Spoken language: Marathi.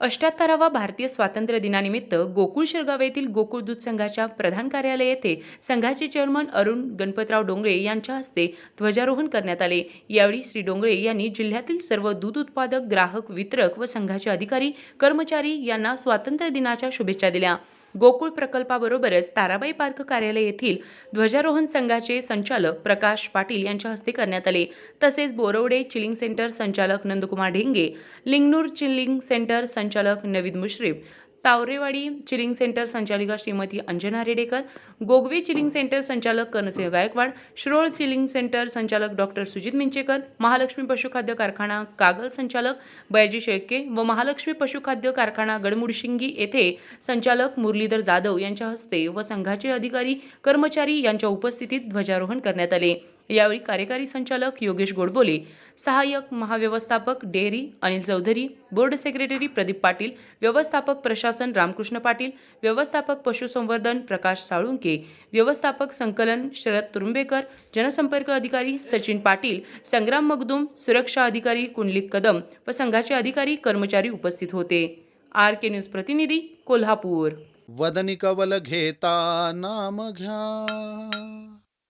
अष्ट्याहत्तरावा भारतीय स्वातंत्र्य दिनानिमित्त गोकुळ शिरगाव येथील गोकुळ दूध संघाच्या प्रधान कार्यालय येथे संघाचे चेअरमन अरुण गणपतराव डोंगळे यांच्या हस्ते ध्वजारोहण करण्यात आले. यावेळी श्री डोंगळे यांनी जिल्ह्यातील सर्व दूध उत्पादक ग्राहक वितरक व संघाचे अधिकारी कर्मचारी यांना स्वातंत्र्य दिनाच्या शुभेच्छा दिल्या. गोकुळ प्रकल्पाबरोबरच ताराबाई पार्क कार्यालय येथील ध्वजारोहण संघाचे संचालक प्रकाश पाटील यांच्या हस्ते करण्यात आले. तसेच बोरवडे चिलिंग सेंटर संचालक नंदकुमार ढेंगे लिंगनूर चिलिंग सेंटर संचालक नवीद मुश्रीफ तावरेवाडी चिलिंग सेंटर संचालिका श्रीमती अंजना रेडेकर गोगवे चिलिंग सेंटर संचालक कर्णसिंह गायकवाड शिरोळ चिलिंग सेंटर संचालक डॉक्टर सुजित मिंचेकर महालक्ष्मी पशुखाद्य कारखाना कागल संचालक बयाजी शेळके व महालक्ष्मी पशुखाद्य कारखाना गडमुडशिंगी येथे संचालक मुरलीधर जाधव यांच्या हस्ते व संघाचे अधिकारी कर्मचारी यांच्या उपस्थितीत ध्वजारोहण करण्यात आले. यावेळी कार्यकारी संचालक योगेश गोडबोले सहाय्यक महाव्यवस्थापक dairy Anil Chaudhari board secretary Pradeep Patil व्यवस्थापक प्रशासन रामकृष्ण पाटील व्यवस्थापक पशुसंवर्धन प्रकाश साळुंके व्यवस्थापक संकलन शरद तुरुंबेकर जनसंपर्क अधिकारी सचिन पाटील संग्राम मगदुम सुरक्षा अधिकारी कुंडलिक कदम व संघाचे अधिकारी कर्मचारी उपस्थित होते. आर के न्यूज प्रतिनिधी कोल्हापूर. वदनी कवल घेता नाम घ्या.